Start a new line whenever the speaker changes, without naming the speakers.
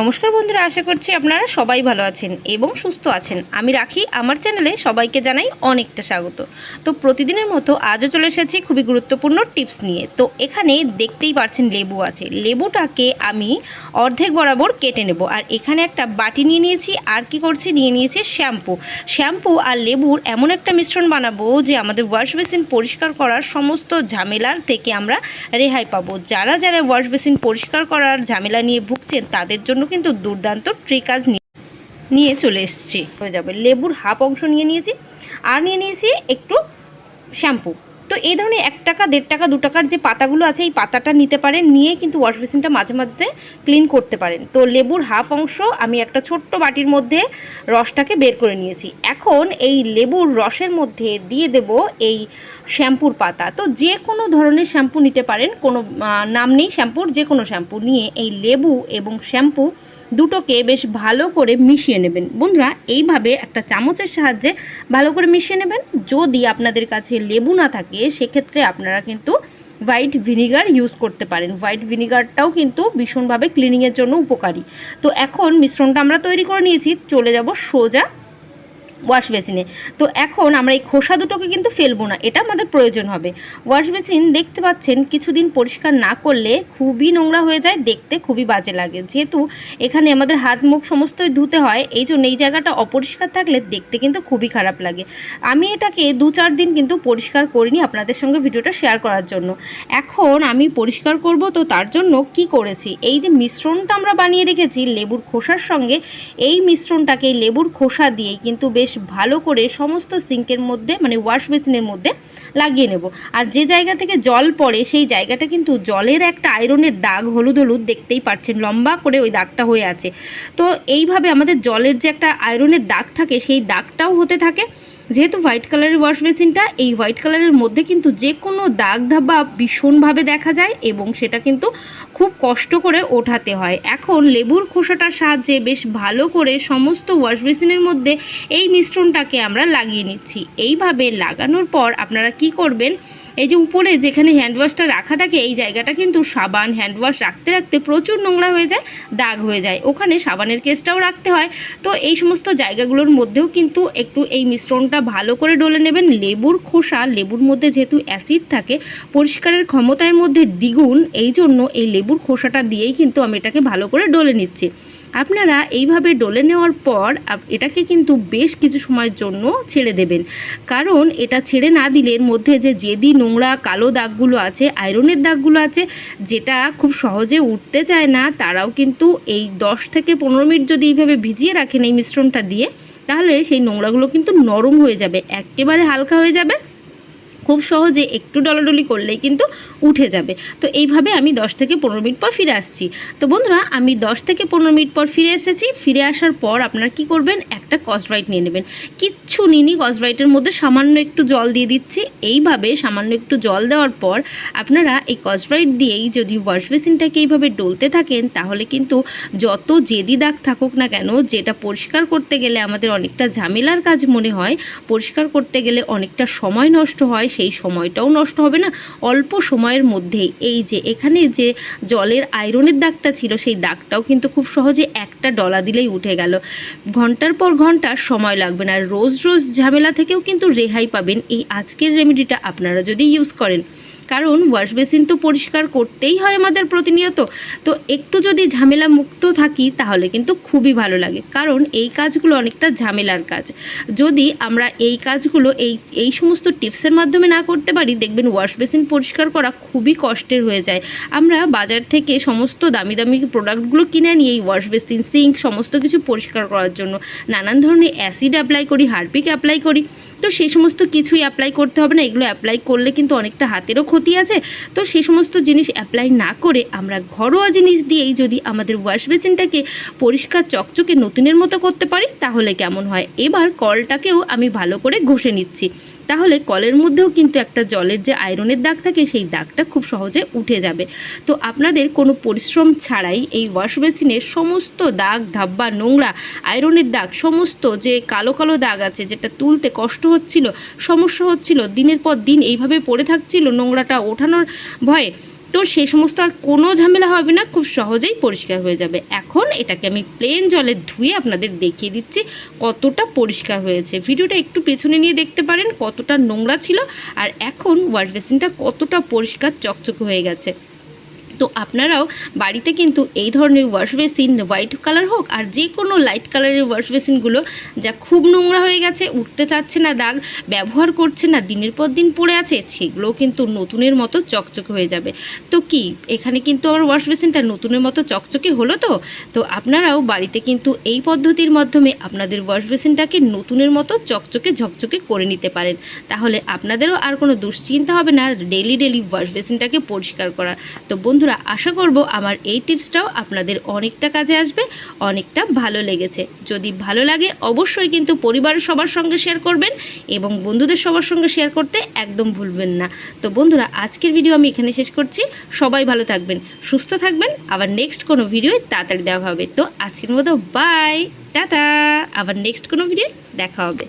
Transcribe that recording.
নমস্কার বন্ধুরা, আশা করছি আপনারা সবাই ভালো আছেন এবং সুস্থ আছেন। আমি রাখি, আমার চ্যানেলে সবাইকে জানাই অনেকটা স্বাগত। তো প্রতিদিনের মতো আজও চলে এসেছি খুবই গুরুত্বপূর্ণ টিপস নিয়ে। তো এখানে দেখতেই পাচ্ছেন লেবু আছে। লেবুটাকে আমি অর্ধেক বরাবর কেটে নেব। আর এখানে একটা বাটি নিয়ে নিয়েছি, আর কি করছি? নিয়ে নিয়েছি শ্যাম্পু। শ্যাম্পু আর লেবুর এমন একটা মিশ্রণ বানাবো যে আমাদের ওয়াশ বেসিন পরিষ্কার করার সমস্ত ঝামেলার থেকে আমরা রেহাই পাবো। যারা যারা ওয়াশ বেসিন পরিষ্কার করার ঝামেলা নিয়ে ভুগছেন, তাদের জন্য কিন্তু দুর্দান্ত ট্রিকাজ নিয়ে চলে এসছি। হয়ে যাবে। লেবুর হাফ অংশ নিয়ে নিয়েছি। আর নিয়ে নিয়েছি একটু শ্যাম্পু এই ধরনের এক টাকা, দেড় টাকা, দু টাকার যে পাতাগুলো আছে, এই পাতাটা নিতে পারেন, নিয়ে কিন্তু ওয়াশ বেসিনটা মাঝে মাঝে ক্লিন করতে পারেন। তো লেবুর হাফ অংশ আমি একটা ছোট্ট বাটির মধ্যে রসটাকে বের করে নিয়েছি। এখন এই লেবুর রসের মধ্যে দিয়ে দেব এই শ্যাম্পুর পাতা। তো যে কোনো ধরনের শ্যাম্পু নিতে পারেন, কোনো নাম নেই শ্যাম্পুর, যে কোনো শ্যাম্পু। নিয়ে এই লেবু এবং শ্যাম্পু দুটোকে বেশ ভালো করে মিশিয়ে নেবেন। বন্ধুরা, এইভাবে একটা চামচের সাহায্যে ভালো করে মিশিয়ে নেবেন। যদি আপনাদের কাছে লেবু না থাকে, সেক্ষেত্রে আপনারা কিন্তু হোয়াইট ভিনিগার ইউজ করতে পারেন। হোয়াইট ভিনিগারটাও কিন্তু ভীষণভাবে ক্লিনিংয়ের জন্য উপকারী। তো এখন মিশ্রণটা আমরা তৈরি করে নিয়েছি। চলে যাব সোজা ওয়াশ বেসিনে। তো এখন আমরা এই খোসা দুটোকে কিন্তু ফেলব না, এটা আমাদের প্রয়োজন হবে। ওয়াশ বেসিন দেখতে পাচ্ছেন, কিছুদিন পরিষ্কার না করলে খুবই নোংরা হয়ে যায়, দেখতে খুবই বাজে লাগে। যেহেতু এখানে আমাদের হাত মুখ সমস্তই ধুতে হয়, এই জন্য এই জায়গাটা অপরিষ্কার থাকলে দেখতে কিন্তু খুবই খারাপ লাগে। আমি এটাকে দু চার দিন কিন্তু পরিষ্কার করিনি আপনাদের সঙ্গে ভিডিওটা শেয়ার করার জন্য। এখন আমি পরিষ্কার করব, তো তার জন্য কি করেছি? এই যে মিশ্রণটা আমরা বানিয়ে রেখেছি লেবুর খোসার সঙ্গে, এই মিশ্রণটাকে লেবুর খোসা দিয়েই কিন্তু বেশ ভালো করে সমস্ত সিঙ্কের মধ্যে মানে ওয়াশ বেসিনের মধ্যে লাগিয়ে নেব। আর যে জায়গা থেকে জল পড়ে, সেই জায়গাটা কিন্তু জলের একটা আয়রনের দাগ, হলুদ হলুদ দেখতেই পাচ্ছেন, লম্বা করে ওই দাগটা হয়ে আছে। তো এইভাবে আমাদের জলের যে একটা আয়রনের দাগ থাকে, সেই দাগটাও হতে থাকে। যেহেতু হোয়াইট কালারের ওয়াশ বেসিনটা, এই হোয়াইট কালারের মধ্যে কিন্তু যে কোনো দাগ ধাবা ভীষণভাবে দেখা যায় এবং সেটা কিন্তু খুব কষ্ট করে ওঠাতে হয়। এখন লেবুর খোসাটার সাহায্যে বেশ ভালো করে সমস্ত ওয়াশ বেসিনের মধ্যে এই মিশ্রণটাকে আমরা লাগিয়ে নিচ্ছি। এইভাবে লাগানোর পর আপনারা কি করবেন? এই যে উপরে যেখানে হ্যান্ডওয়াশটা রাখা থাকে, এই জায়গাটা কিন্তু সাবান হ্যান্ডওয়াশ রাখতে রাখতে প্রচুর নোংরা হয়ে যায়, দাগ হয়ে যায়। ওখানে সাবানের কেসটাও রাখতে হয়। তো এই সমস্ত জায়গাগুলোর মধ্যেও কিন্তু একটু এই মিশ্রণটা ভালো করে ডলে নেবেন। লেবুর খোসা, লেবুর মধ্যে যেহেতু অ্যাসিড থাকে, পরিষ্কারের ক্ষমতার মধ্যে দ্বিগুণ, এই জন্য এই লেবুর খোসাটা দিয়েই কিন্তু আমি এটাকে ভালো করে ডলে নিচ্ছি। আপনারা এইভাবে ডলে নেওয়ার পর এটাকে কিন্তু বেশ কিছু সময়ের জন্য ছেড়ে দেবেন। কারণ এটা ছেড়ে না দিলে মধ্যে যে জেদি নোংরা কালো দাগগুলো আছে, আয়রনের দাগগুলো আছে, যেটা খুব সহজে উঠতে চায় না, তারাও কিন্তু এই দশ থেকে পনেরো মিনিট যদি এইভাবে ভিজিয়ে রাখেন এই মিশ্রণটা দিয়ে, তাহলে সেই নোংরাগুলো কিন্তু নরম হয়ে যাবে, একেবারে হালকা হয়ে যাবে। খুব সহজে একটু ডলাডলি করলেই কিন্তু উঠে যাবে। তো এইভাবে আমি 10 থেকে পনেরো মিনিট পর ফিরে আসছি। তো বন্ধুরা, আমি 10 থেকে পনেরো মিনিট পর ফিরে এসেছি। ফিরে আসার পর আপনারা কি করবেন? একটা কসব্রাইট নিয়ে নেবেন। কিচ্ছু নিনি কসব্রাইটের মধ্যে সামান্য একটু জল দিয়ে দিচ্ছি। এইভাবে সামান্য একটু জল দেওয়ার পর আপনারা এই কসব্রাইট দিয়েই যদি ওয়াশ বেসিনটাকে এইভাবে ডলতে থাকেন, তাহলে কিন্তু যত জেদি দাগ থাকুক না কেন, যেটা পরিষ্কার করতে গেলে আমাদের অনেকটা ঝামেলার কাজ মনে হয়, পরিষ্কার করতে গেলে অনেকটা সময় নষ্ট হয় সেই সময়টাও নষ্ট হবে না। অল্প সময়ের মধ্যেই এই যে এখানে যে জলের আয়রনের দাগটা ছিল, সেই দাগটাও কিন্তু খুব সহজে একটা ডলা দিলেই উঠে গেল। ঘণ্টার পর ঘণ্টা সময় লাগবে না। রোজ রোজ ঝামেলা থেকেও কিন্তু রেহাই পাবেন এই আজকের রেমেডিটা আপনারা যদি ইউজ করেন কারণ ওয়াশ বেসিন তো পরিষ্কার করতেই হয় আমাদের প্রতিনিয়ত। তো একটু যদি ঝামেলা মুক্ত থাকি, তাহলে কিন্তু খুবই ভালো লাগে। কারণ এই কাজগুলো অনেকটা ঝামেলার কাজ। যদি আমরা এই কাজগুলো, এই এই সমস্ত টিপসের মাধ্যমে না করতে পারি, দেখবেন ওয়াশ বেসিন পরিষ্কার করা খুবই কষ্টের হয়ে যায়। আমরা বাজার থেকে সমস্ত দামি দামি প্রোডাক্টগুলো কিনে নিই এই ওয়াশ বেসিন, সিঙ্ক, সমস্ত কিছু পরিষ্কার করার জন্য। নানান ধরনের অ্যাসিড অ্যাপ্লাই করি, হারপিক অ্যাপ্লাই করি। তো সেই সমস্ত কিছুই অ্যাপ্লাই করতে হবে না, এগুলো অ্যাপ্লাই করলে কিন্তু অনেকটা হাতেরও ক্ষতি আছে। তো সেই সমস্ত জিনিস অ্যাপ্লাই না করে আমরা ঘরোয়া জিনিস দিয়েই যদি আমাদের ওয়াশ বেসিনটাকে পরিষ্কার চকচকে নতুনের মতো করতে পারি, তাহলে কেমন হয়? এবার কলটাকেও আমি ভালো করে ঘষে নিচ্ছি। তাহলে কলের মধ্যেও কিন্তু একটা জলের যে আয়রনের দাগ থাকে, সেই দাগটা খুব সহজে উঠে যাবে। তো আপনাদের কোনো পরিশ্রম ছাড়াই এই ওয়াশ বেসিনের সমস্ত দাগ, ধাব্বা, নোংরা, আয়রনের দাগ, সমস্ত যে কালো কালো দাগ আছে যেটা তুলতে কষ্ট হচ্ছিল, সমস্যা হচ্ছিল, দিনের পর দিন এইভাবে পড়ে থাকছিল, নোংরাটা ওঠানোর ভয়ে তো সেই সমস্ত আর কোনো ঝামেলা হবে না, খুব সহজেই পরিষ্কার হয়ে যাবে। এখন এটাকে আমি প্লেন জলে ধুয়ে আপনাদের দেখিয়ে দিচ্ছি কতটা পরিষ্কার হয়েছে। ভিডিওটা একটু পেছনে নিয়ে দেখতে পারেন কতটা নোংরা ছিল, আর এখন ওয়াশ বেসিনটা কতটা পরিষ্কার, চকচকে হয়ে গেছে। তো আপনারাও বাড়িতে কিন্তু এই ধরনের ওয়াশ বেসিন, হোয়াইট কালার হোক আর যে কোনো লাইট কালারের ওয়াশ বেসিনগুলো যা খুব নোংরা হয়ে গেছে, উঠতে চাচ্ছে না দাগ, ব্যবহার করছে না, দিনের পর দিন পড়ে আছে, সেগুলোও কিন্তু নতুনের মতো চকচকে হয়ে যাবে। তো কি, এখানে কিন্তু আমার ওয়াশ বেসিনটা নতুনের মতো চকচকে হলো তো? তো আপনারাও বাড়িতে কিন্তু এই পদ্ধতির মাধ্যমে আপনাদের ওয়াশ বেসিনটাকে নতুনের মতো চকচকে, ঝকচকে করে নিতে পারেন। তাহলে আপনাদেরও আর কোনো দুশ্চিন্তা হবে না ডেলি ডেলি ওয়াশ বেসিনটাকে পরিষ্কার করার। তো বন্ধুরা আশা করব আমার এই টিপসটাও আপনাদের অনেকটা কাজে আসবে, অনেকটা ভালো লেগেছে। যদি ভালো লাগে, অবশ্যই কিন্তু পরিবারের সবার সঙ্গে শেয়ার করবেন এবং বন্ধুদের সবার সঙ্গে শেয়ার করতে একদম ভুলবেন না। তো বন্ধুরা, আজকের ভিডিও আমি এখানে শেষ করছি। সবাই ভালো থাকবেন, সুস্থ থাকবেন। আবার নেক্সট কোনো ভিডিও তাড়াতাড়ি দেওয়া হবে। তো আজকের মতো বাই টাটা। আবার নেক্সট কোনো ভিডিও দেখা হবে।